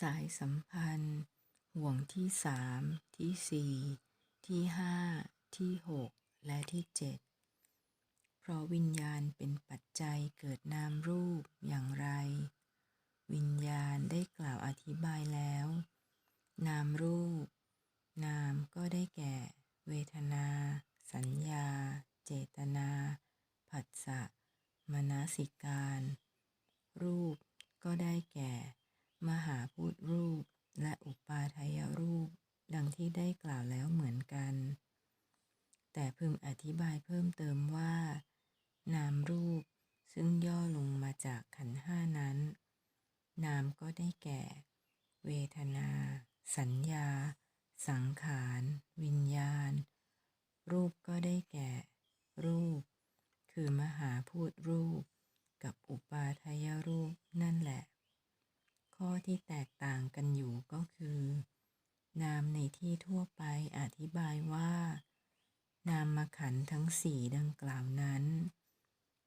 สายสัมพันธ์ ห่วงที่สามที่สี่ที่ห้าที่หกและที่เจ็ดเพราะวิญญาณเป็นปัจจัยเกิดนามรูปอย่างไร วิญญาณได้กล่าวอธิบายแล้ว นามรูป นามก็ได้แก่ เวทนา สัญญา เจตนา ผัสสะมนสิการ รูปก็ได้แก่ มหาพูดรูป และอุปาทายรูป ดังที่ได้กล่าวแล้วเหมือนกัน แต่พึงอธิบายเพิ่มเติมว่า นามรูปซึ่งย่อลงมาจากขันห้านั้น นามก็ได้แก่ เวทนา สัญญา สังขาร วิญญาณ รูปก็ได้แก่ รูป คือมหาพูดรูป กับอุปาทายรูปนั่นแหละ ข้อที่แตกต่างกันอยู่ก็คือ นามในที่ทั่วไปอธิบายว่า นามขันทั้งสี่ดังกล่าวนั้น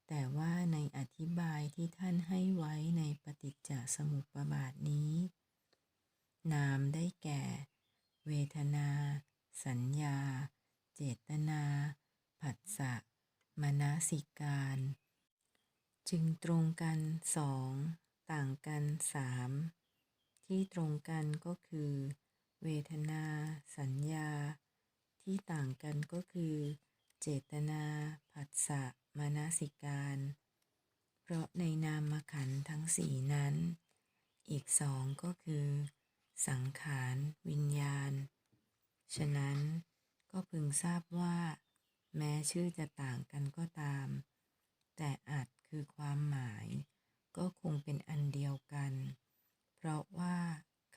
แต่ว่าในอธิบายที่ท่านให้ไว้ในปฏิจจสมุปบาทนี้ นามได้แก่ เวทนา สัญญา เจตนา ผัสสะมนสิการ จึงตรงกันสอง ต่างกันสามที่ตรงกันก็คือ เวทนา สัญญา ที่ต่างกันก็คือ เจตนา ผัสสะมานสิการ เพราะในนามขันทั้งสี่นั้น อีกสองก็คือ สังขารวิญญาณ ฉะนั้นก็พึงทราบว่า แม้ชื่อจะต่างกันก็ตาม แต่อาจคือความหมาย ก็คงเป็นอันเดียวกัน เพราะว่า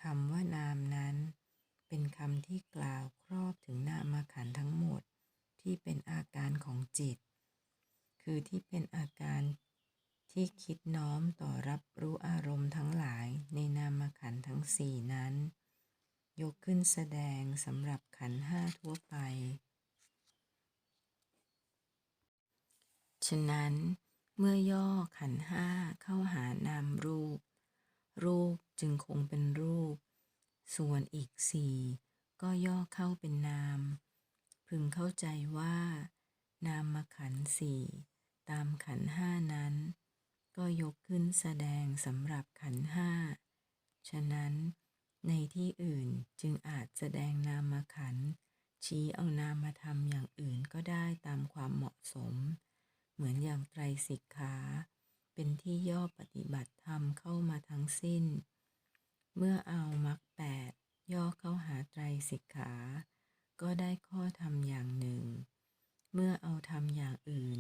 คำว่านามนั้น เป็นคำที่กล่าวครอบถึงนามขันทั้งหมดที่เป็นอาการของจิต คือที่เป็นอาการที่คิดน้อมต่อรับรู้อารมณ์ทั้งหลายในนามขันทั้งสี่นั้น ยกขึ้นแสดงสำหรับขันห้าทั่วไป ฉะนั้น เมื่อย่อขันห้าเข้าหานามรูป รูปจึงคงเป็นรูป ส่วนอีกสี่ก็ย่อเข้าเป็นนาม พึงเข้าใจว่า นามขันสี่ตามขันห้านั้น ก็ยกขึ้นแสดงสำหรับขันห้า ฉะนั้นในที่อื่นจึงอาจแสดงนามขัน ชี้เอานามธรรมอย่างอื่นก็ได้ตามความเหมาะสม เหมือนอย่างไตรสิกขา เป็นที่ย่อปฏิบัติธรรมเข้ามาทั้งสิ้น เมื่อเอามรรคแปดย่อเข้าหาไตรสิกขา ก็ได้ข้อธรรมอย่างหนึ่ง เมื่อเอาธรรมอย่างอื่น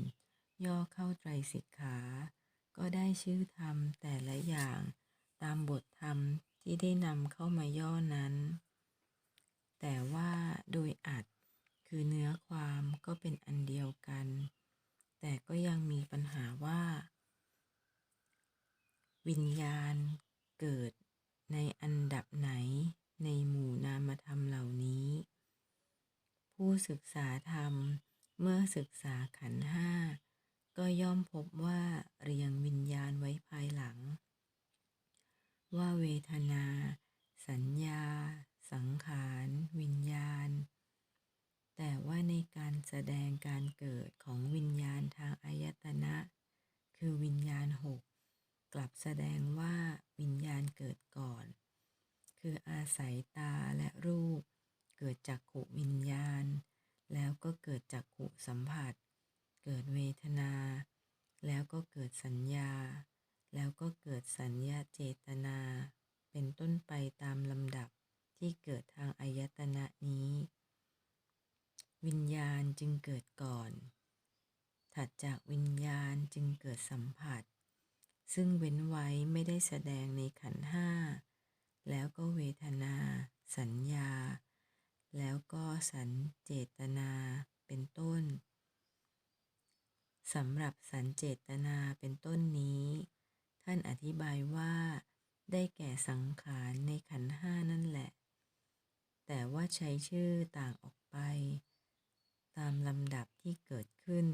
ย่อเข้าไตรสิกขา ก็ได้ชื่อธรรมแต่ละอย่างตามบทธรรมที่ได้นำเข้ามาย่อนั้น แต่ว่าโดยอัดคือเนื้อความก็เป็นอันเดียวกัน แต่ก็ยังมีปัญหาว่า วิญญาณเกิดในอันดับไหนในหมู่นามธรรมเหล่านี้ ผู้ศึกษาธรรมเมื่อศึกษาขันห้าก็ย่อมพบว่าเรียงวิญญาณไว้ภายหลัง ว่าเวทนา สัญญา สังขาร วิญญาณ แต่ว่าในการแสดงการเกิดของวิญญาณทางอายตนะ คือวิญญาณหกกลับแสดงว่าวิญญาณเกิดก่อน คืออาศัยตาและรูป เกิดจากขุวิญญาณ แล้วก็เกิดจากขุสัมผัส เกิดเวทนา แล้วก็เกิดสัญญา แล้วก็เกิดสัญญาเจตนา เป็นต้นไปตามลำดับที่เกิดทางอายตนะนี้ วิญญาณจึงเกิดก่อน ถัดจากวิญญาณจึงเกิดสัมผัส ซึ่งเว้นไว้ไม่ได้แสดงในขันห้า แล้วก็เวทนา สัญญา แล้วก็สัญเจตนาเป็นต้นสำหรับสัญเจตนาเป็นต้นนี้ ท่านอธิบายว่า ได้แก่สังขารในขันห้านั่นแหละ แต่ว่าใช้ชื่อต่างออกไป ตามลำดับที่เกิดขึ้น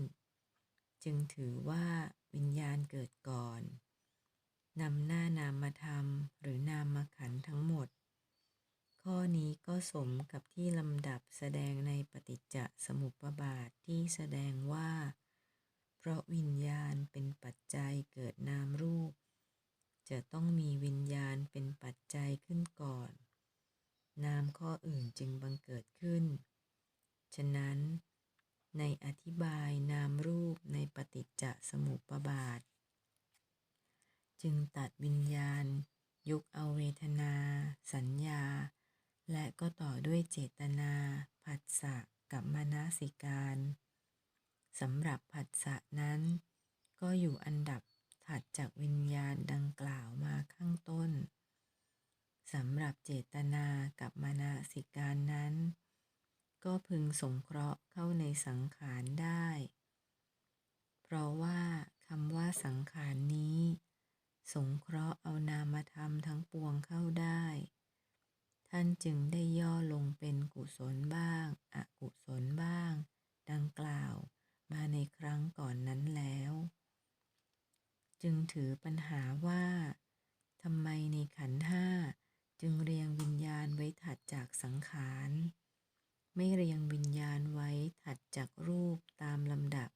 จึงถือว่าวิญญาณเกิดก่อน นำหน้านามธรรมหรือนามขันทั้งหมด ข้อนี้ก็สมกับที่ลำดับแสดงในปฏิจจสมุปบาทที่แสดงว่า เพราะวิญญาณเป็นปัจจัยเกิดนามรูป จะต้องมีวิญญาณเป็นปัจจัยขึ้นก่อน นามข้ออื่นจึงบังเกิดขึ้น ฉะนั้น ในอธิบายนามรูปในปฏิจจสมุปบาท จึงตัดวิญญาณยกเอาเวทนา สัญญา และก็ต่อด้วยเจตนา ผัสสะกับมนาสิการสำหรับผัสสะนั้น ก็อยู่อันดับถัดจากวิญญาณดังกล่าวมาข้างต้นสำหรับเจตนากับมนาสิการนั้น ก็พึงสงเคราะห์เข้าในสังขารได้ เพราะว่าคำว่าสังขารนี้ สงเคราะห์เอานามธรรมทั้งปวงเข้าได้ ท่านจึงได้ย่อลงเป็นกุศลบ้าง อกุศลบ้าง ดังกล่าวมาในครั้งก่อนนั้นแล้ว จึงถือปัญหาว่าทำไมในขันห้าจึงเรียงวิญญาณไว้ถัดจากสังขาร ไม่เรียงวิญญาณไว้ถัดจากรูปตามลำดับ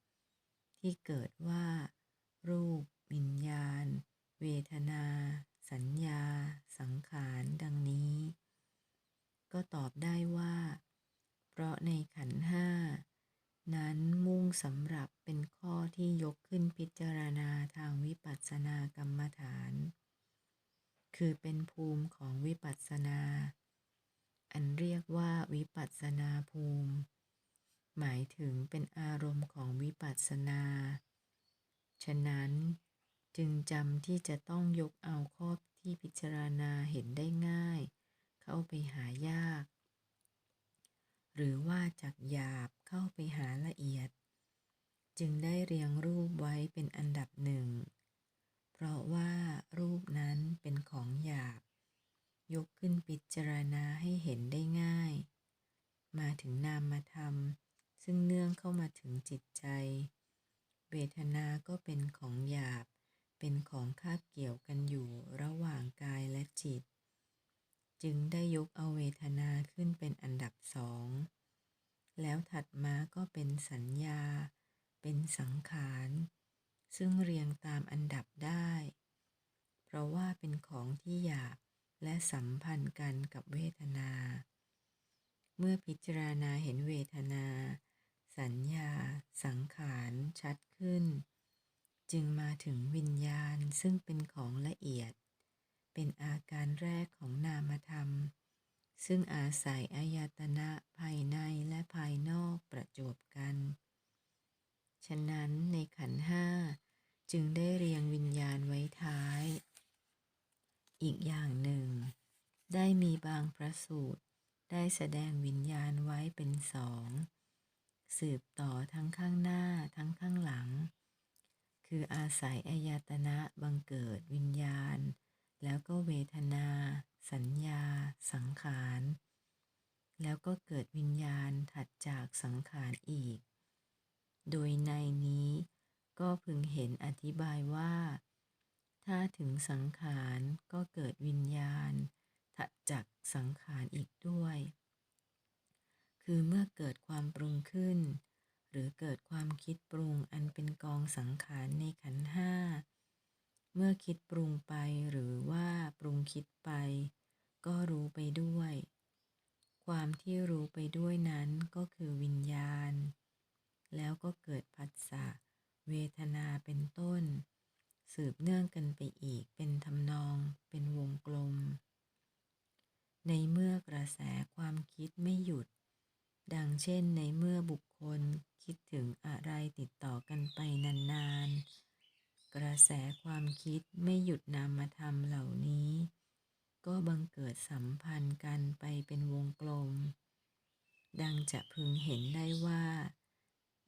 ที่เกิดว่า รูป วิญญาณ เวทนา สัญญา สังขาร ดังนี้ ก็ตอบได้ว่า เพราะในขันธ์ห้านั้นมุ่งสำหรับเป็นข้อที่ยกขึ้นพิจารณาทางวิปัสสนากรรมฐาน คือเป็นภูมิของวิปัสสนา อันเรียกว่าวิปัสสนาภูมิ หมายถึงเป็นอารมณ์ของวิปัสสนา ฉะนั้นจึงจำ ที่จะต้องยกเอาข้อที่พิจารณาเห็นได้ง่าย เข้าไปหายาก หรือว่าจากหยาบเข้าไปหาละเอียด จึงได้เรียงรูปไว้เป็นอันดับหนึ่ง เพราะว่ารูปนั้นเป็นของหยาบ ยกขึ้นพิจารณาให้เห็นได้ง่าย มาถึงนามธรรมซึ่งเนื่องเข้ามาถึงจิตใจ เวทนาก็เป็นของหยาบ เป็นของคาบเกี่ยวกันอยู่ระหว่างกายและจิต จึงได้ยกเอาเวทนาขึ้นเป็นอันดับสอง แล้วถัดมาก็เป็นสัญญา เป็นสังขาร ซึ่งเรียงตามอันดับได้ เพราะว่าเป็นของที่หยาบและสัมพันธ์กันกับเวทนา เมื่อพิจารณาเห็นเวทนา สัญญา สังขารชัดขึ้น จึงมาถึงวิญญาณซึ่งเป็นของละเอียด เป็นอาการแรกของนามธรรม ซึ่งอาศัยอายตนะภายในและภายนอกประจวบกัน ฉะนั้นในขันห้าจึงได้เรียงวิญญาณไว้ท้าย อีกอย่างหนึ่ง ได้มีบางพระสูตร ได้แสดงวิญญาณไว้เป็นสอง สืบต่อทั้งข้างหน้าทั้งข้างหลัง คืออาศัยอายตนะบังเกิดวิญญาณ แล้วก็เวทนา สัญญา สังขาร แล้วก็เกิดวิญญาณถัดจากสังขารอีก โดยในนี้ก็พึงเห็นอธิบายว่า ถ้าถึงสังขารก็เกิดวิญญาณ ถัดจากสังขารอีกด้วย คือเมื่อเกิดความปรุงขึ้น รือเกิดความคิดปรุงอันเป็นกองสังขารในขันห้า เมื่อคิดปรุงไปหรือว่าปรุงคิดไป ก็รู้ไปด้วย ความที่รู้ไปด้วยนั้นก็คือวิญญาณ แล้วก็เกิดผัสสะเวทนาเป็นต้น สืบเนื่องกันไปอีกเป็นทำนองเป็นวงกลม ในเมื่อกระแสความคิดไม่หยุด ดังเช่นในเมื่อบุค คลคิดถึงอะไรติดต่อกันไปนานๆ กระแสความคิดไม่หยุดนามธรรมเหล่านี้ ก็บังเกิดสัมพันธ์กันไปเป็นวงกลม ดังจะพึงเห็นได้ว่า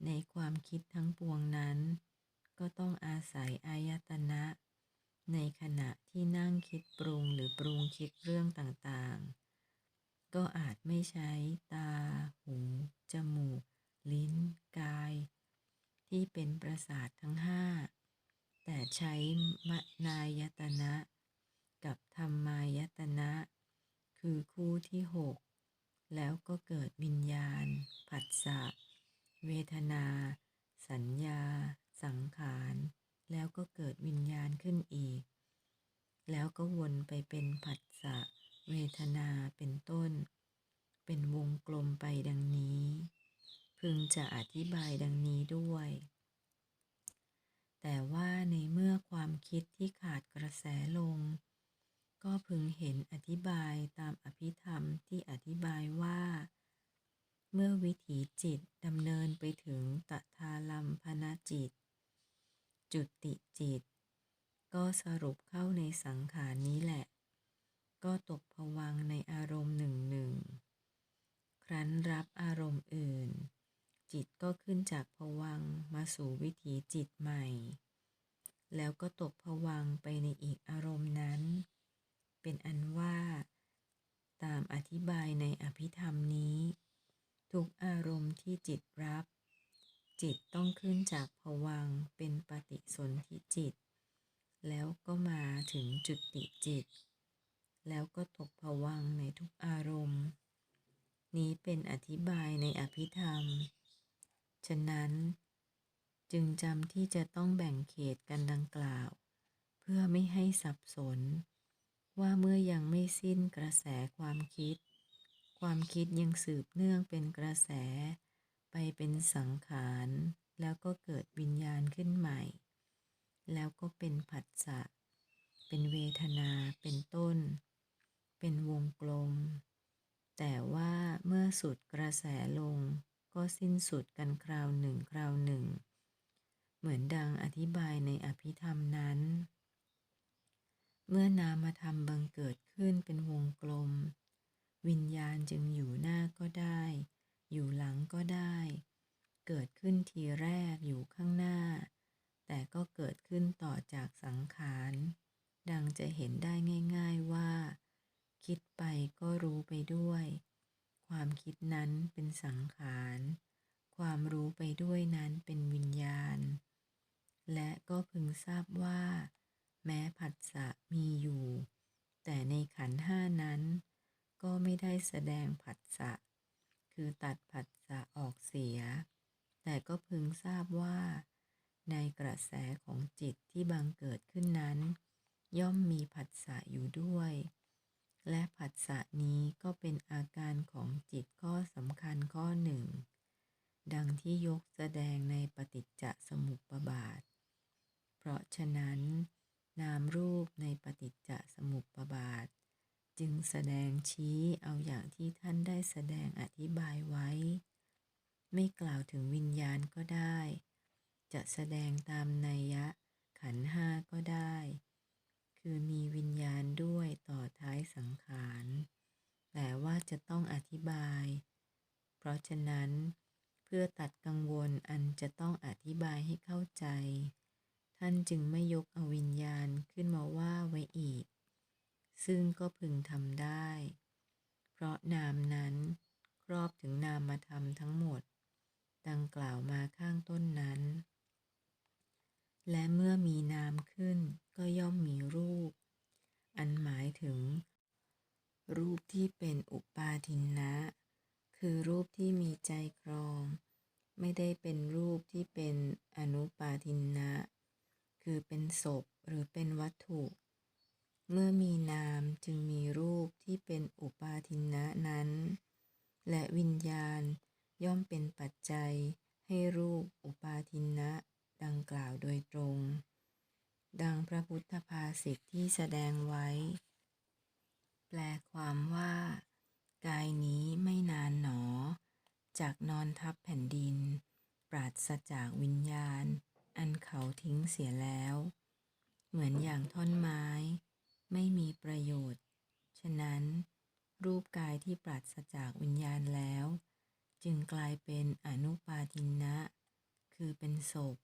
ในความคิดทั้งปวงนั้น ก็ต้องอาศัยอายตนะ ในขณะที่นั่งคิดปรุงหรือปรุงคิดเรื่องต่างๆ ก็อาจไม่ใช้ตา หู จมูก ลิ้น กาย ที่เป็นประสาททั้งห้า แต่ใช้มนายตนะ กับธรรมายตนะ คือคู่ที่หกแล้วก็เกิดวิญญาณ ผัสสะ เวทนา สัญญา สังขาร แล้วก็เกิดวิญญาณขึ้นอีก แล้วก็วนไปเป็นผัสสะ เวทนาเป็นต้น เป็นวงกลมไปดังนี้ พึงจะอธิบายดังนี้ด้วย แต่ว่าในเมื่อความคิดที่ขาดกระแสลง ก็พึงเห็นอธิบายตามอภิธรรมที่อธิบายว่า เมื่อวิถีจิตดำเนินไปถึงตทาลัมพนจิต จุติจิต ก็สรุปเข้าในสังขารนี้แหละ ก็ตกผวังในอารมณ์หนึ่งหนึ่งครั้นรับอารมณ์อื่น จิตก็ขึ้นจากผวังมาสู่วิถีจิตใหม่ แล้วก็ตกผวังไปในอีกอารมณ์นั้น เป็นอันว่า ตามอธิบายในอภิธรรมนี้ ทุกอารมณ์ที่จิตรับ จิตต้องขึ้นจากผวังเป็นปฏิสนธิจิต แล้วก็มาถึงจุดติจิต แล้วก็ตกผวังในทุกอารมณ์ นี้เป็นอธิบายในอภิธรรม ฉะนั้นจึงจำที่จะต้องแบ่งเขตกันดังกล่าว เพื่อไม่ให้สับสน ว่าเมื่อยังไม่สิ้นกระแสความคิด ความคิดยังสืบเนื่องเป็นกระแส ไปเป็นสังขาร แล้วก็เกิดวิญญาณขึ้นใหม่ แล้วก็เป็นผัสสะเป็นเวทนาเป็นต้น เป็นวงกลม แต่ว่าเมื่อสุดกระแสลง ก็สิ้นสุดกันคราวหนึ่งคราวหนึ่ง เหมือนดังอธิบายในอภิธรรมนั้น เมื่อนามธรรมบังเกิดขึ้นเป็นวงกลม วิญญาณจึงอยู่หน้าก็ได้ อยู่หลังก็ได้ เกิดขึ้นทีแรกอยู่ข้างหน้า แต่ก็เกิดขึ้นต่อจากสังขาร ดังจะเห็นได้ง่าย ๆว่า คิดไปก็รู้ไปด้วย ความคิดนั้นเป็นสังขาร ความรู้ไปด้วยนั้นเป็นวิญญาณ และก็พึงทราบว่า แม้ผัสสะมีอยู่ แต่ในขันห้านั้น ก็ไม่ได้แสดงผัสสะ คือตัดผัสสะออกเสีย แต่ก็พึงทราบว่า ในกระแสของจิตที่บังเกิดขึ้นนั้น ย่อมมีผัสสะอยู่ด้วย และผัสสะนี้ก็เป็นอาการของจิตข้อสำคัญข้อหนึ่ง ดังที่ยกแสดงในปฏิจจสมุปบาท เพราะฉะนั้น นามรูปในปฏิจจสมุปบาท จึงแสดงชี้เอาอย่างที่ท่านได้แสดงอธิบายไว้ ไม่กล่าวถึงวิญญาณก็ได้ จะแสดงตามนัยยะขันห้าก็ได้ คือมีวิญญาณด้วยต่อท้ายสังขาร แต่ว่า จะต้องอธิบาย เพราะฉะนั้นเพื่อตัดกังวลอันจะต้องอธิบายให้เข้าใจ ท่านจึงไม่ยกอวิญญาณขึ้นมาว่าไว้อีก ซึ่งก็พึงทำได้ เพราะนามนั้นครอบถึงนามธรรมทั้งหมด ดังกล่าวมาข้างต้นนั้น และเมื่อมีนามขึ้นก็ย่อมมีรูป อันหมายถึง รูปที่เป็นอุปาทินนะ คือรูปที่มีใจครอง ไม่ได้เป็นรูปที่เป็นอนุปาทินนะ คือเป็นศพหรือเป็นวัตถุ เมื่อมีนามจึงมีรูปที่เป็นอุปาทินนะนั้น และวิญญาณย่อมเป็นปัจจัยให้รูปอุปาทินนะดังกล่าวโดยตรง ดังพระพุทธภาษิตที่แสดงไว้ แปลความว่า กายนี้ไม่นานหนอ จากนอนทับแผ่นดิน ปราศจากวิญญาณ อันเขาทิ้งเสียแล้ว เหมือนอย่างท่อนไม้ ไม่มีประโยชน์ ฉะนั้น รูปกายที่ปราศจากวิญญาณแล้ว จึงกลายเป็นอนุปาทินนะคือเป็นศพ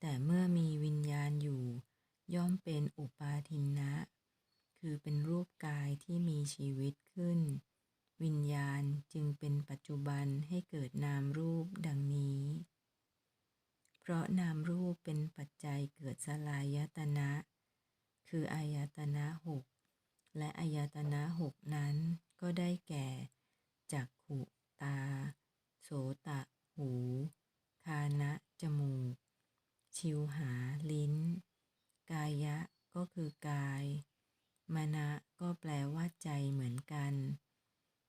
แต่เมื่อมีวิญญาณอยู่ ย่อมเป็นอุปาทินนะ คือเป็นรูปกายที่มีชีวิตขึ้น วิญญาณจึงเป็นปัจจุบันให้เกิดนามรูปดังนี้ เพราะนามรูปเป็นปัจจัยเกิดสลายตนะ คืออายตนะหกและอายตนะหกนั้นก็ได้แก่จักขุตา โสตะ หูคานะจมูก ชิวหาลิ้น กายะก็คือกาย มณะก็แปลว่าใจเหมือนกัน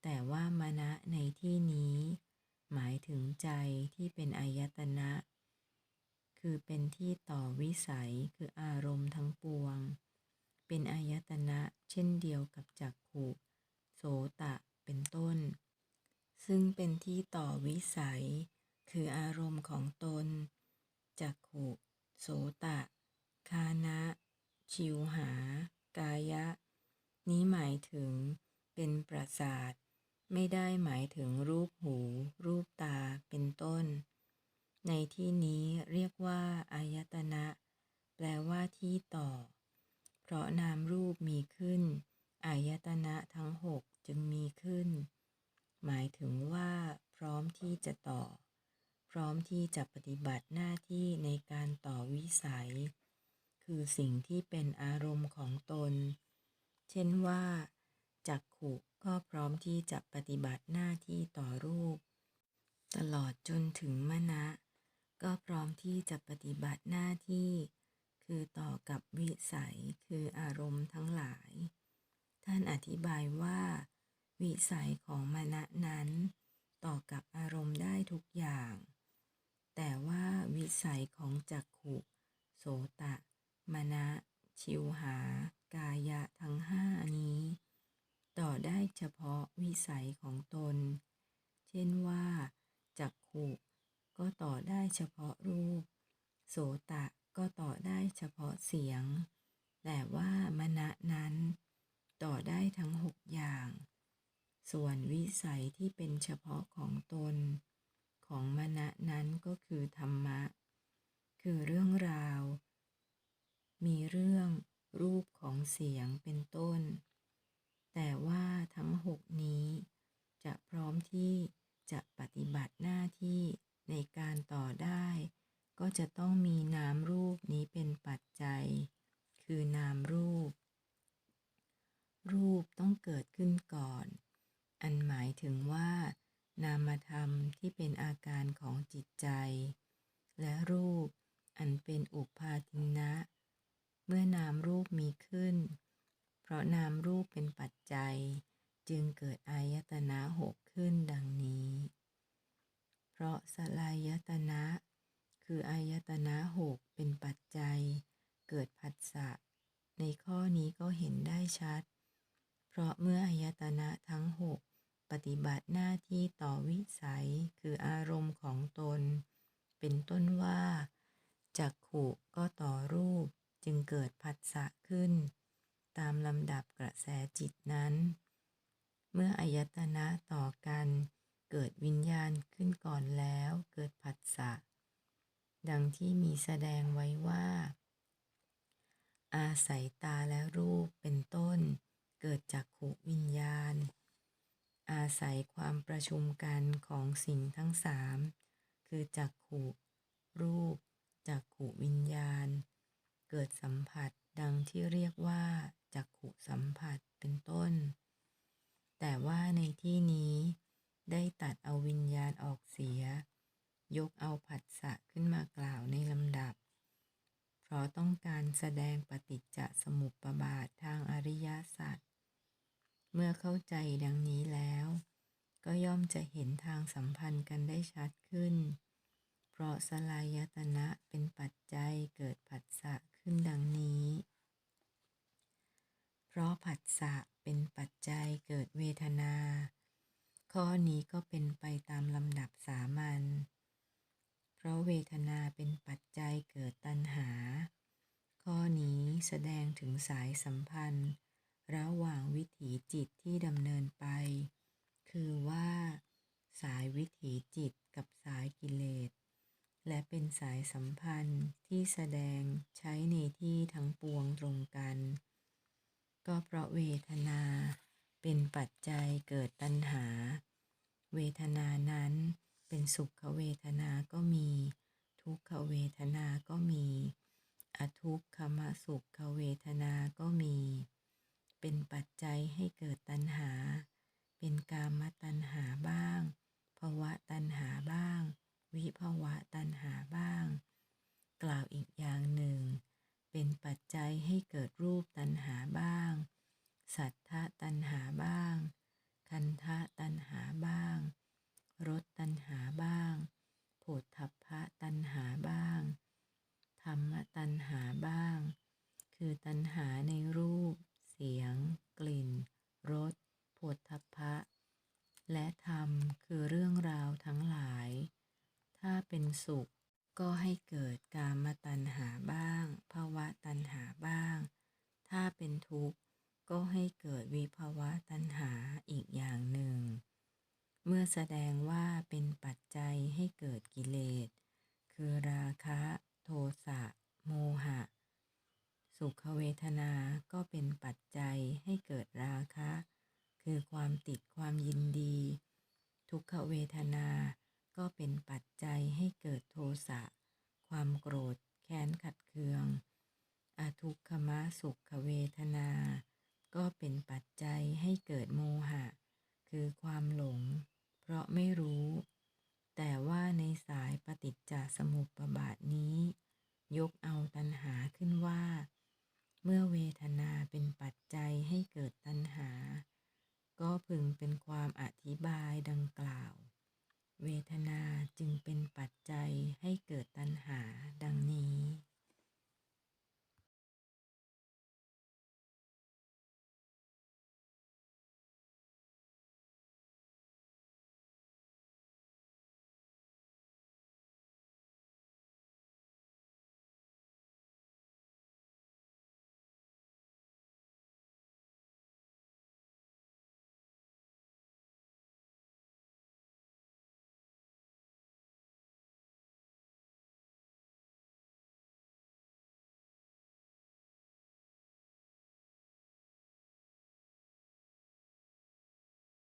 แต่ว่ามณะในที่นี้ หมายถึงใจที่เป็นอายตนะ คือเป็นที่ต่อวิสัยคืออารมณ์ทั้งปวง เป็นอายตนะเช่นเดียวกับจักขุโสตะเป็นต้น ซึ่งเป็นที่ต่อวิสัย คืออารมณ์ของตน จักขุโสตะ คานะ ชิวหา กายะ นี้หมายถึงเป็นประสาท ไม่ได้หมายถึงรูปหู รูปตาเป็นต้น ในที่นี้เรียกว่าอายตนะ แปลว่าที่ต่อ เพราะนามรูปมีขึ้น อายตนะทั้งหกจึงมีขึ้น หมายถึงว่า พร้อมที่จะต่อ พร้อมที่จะปฏิบัติหน้าที่ในการต่อวิสัย คือสิ่งที่เป็นอารมณ์ของตน เช่นว่าจักขุก็พร้อมที่จะปฏิบัติหน้าที่ต่อรูป ตลอดจนถึงมณะ ก็พร้อมที่จะปฏิบัติหน้าที่ คือต่อกับวิสัยคืออารมณ์ทั้งหลาย ท่านอธิบายว่า วิสัยของมณะนั้น ต่อกับอารมณ์ได้ทุกอย่าง แต่ว่าวิสัยของจักขุโสตะ มณะ ชิวหา กายะทั้งห้านี้ ต่อได้เฉพาะวิสัยของตน เช่นว่าจักขุก็ต่อได้เฉพาะรูป โสตะก็ต่อได้เฉพาะเสียง แต่ว่ามณะนั้น ต่อได้ทั้งหกอย่าง ส่วนวิสัยที่เป็นเฉพาะของตน ของมณะนั้นก็คือธรรมะ คือเรื่องราว มีเรื่องรูปของเสียงเป็นต้น แต่ว่าทั้งหกนี้จะพร้อมที่จะปฏิบัติหน้าที่ในการต่อได้ ก็จะต้องมีนามรูปนี้เป็นปัจจัย คือนามรูป รูปต้องเกิดขึ้นก่อน อันหมายถึงว่า นามธรรมที่เป็นอาการของจิตใจ และรูปอันเป็นอุปาทินะ เมื่อนามรูปมีขึ้น เพราะนามรูปเป็นปัจจัย จึงเกิดอายตนะหกขึ้นดังนี้ เพราะสลายตนะ คืออายตนะหกเป็นปัจจัย เกิดผัสสะ ในข้อนี้ก็เห็นได้ชัด เพราะเมื่ออายตนะทั้งหกปฏิบัติหน้าที่ต่อวิสัย คืออารมณ์ของตน เป็นต้นว่า จักขุก็ต่อรูปจึงเกิดผัสสะขึ้น ตามลำดับกระแสจิตนั้น เมื่ออายตนะต่อกันเกิดวิญญาณขึ้นก่อนแล้วเกิดผัสสะ ดังที่มีแสดงไว้ว่า อาศัยตาและรูปเป็นต้น เกิดจากขุวิญญาณ อาศัยความประชุมกันของสิ่งทั้งสามคือจักขุ รูป จักขุวิญญาณ เกิดสัมผัสดังที่เรียกว่า จักขุสัมผัสเป็นต้น แต่ว่าในที่นี้ ได้ตัดเอาวิญญาณออกเสีย ยกเอาผัสสะขึ้นมากล่าวในลำดับ เพราะต้องการแสดงปฏิจจสมุปบาททางอริยสัจเมื่อเข้าใจดังนี้แล้ว ก็ย่อมจะเห็นทางสัมพันธ์กันได้ชัดขึ้น เพราะสลายตนะเป็นปัจจัยเกิดผัสสะขึ้นดังนี้ เพราะผัสสะเป็นปัจจัยเกิดเวทนา ข้อนี้ก็เป็นไปตามลำดับสามัญ เพราะเวทนาเป็นปัจจัยเกิดตัณหา ข้อนี้แสดงถึงสายสัมพันธ์ ระหว่างวิถีจิตที่ดำเนินไป คือว่า สายวิถีจิตกับสายกิเลส และเป็นสายสัมพันธ์ที่แสดงใช้ในที่ทั้งปวงตรงกัน ก็เพราะเวทนา เป็นปัจจัยเกิดตัณหา เวทนานั้นเป็นสุขเวทนาก็มี ทุกขเวทนาก็มี อทุกขมสุขเวทนาก็มี เป็นปัจจัยให้เกิดตัณหา เป็นกามตัณหาบ้างภวะตัณหาบ้าง วิภวะตัณหาบ้าง กล่าวอีกอย่างหนึ่ง เป็นปัจจัยให้เกิดรูปตัณหาบ้าง สัทธะตัณหาบ้าง คันธะตัณหาบ้าง รสตัณหาบ้างโผฏฐัพพะตัณหาบ้าง ธรรมตัณหาบ้าง คือตัณหาในรูป เสียง กลิ่น รสโผฏฐัพพะ และธรรมคือเรื่องราวทั้งหลาย ถ้าเป็นสุขก็ให้เกิดกามตัณหาบ้างภาวะตัณหาบ้าง ถ้าเป็นทุกข์ ก็ให้เกิดวิภาวะตัณหาอีกอย่างหนึ่ง เมื่อแสดงว่าเป็นปัจจัยให้เกิดกิเลส คือราคะ โทสะ โมหะ สุขเวทนาก็เป็นปัจจัยให้เกิดราคะ คือความติดความยินดี ทุกขเวทนาก็เป็นปัจจัยให้เกิดโทสะ ความโกรธ แค้นขัดเคืองอทุกขมสุขเวทนา ก็เป็นปัจจัยให้เกิดโมหะ คือความหลง เพราะไม่รู้ แต่ว่าในสายปฏิจจสมุปบาทนี้ ยกเอาตัณหาขึ้นว่า เมื่อเวทนาเป็นปัจจัยให้เกิดตัณหา ก็พึงเป็นความอธิบายดังกล่าว เวท นาจึงเป็นปัจจัยให้เกิดตัณหาดังนี้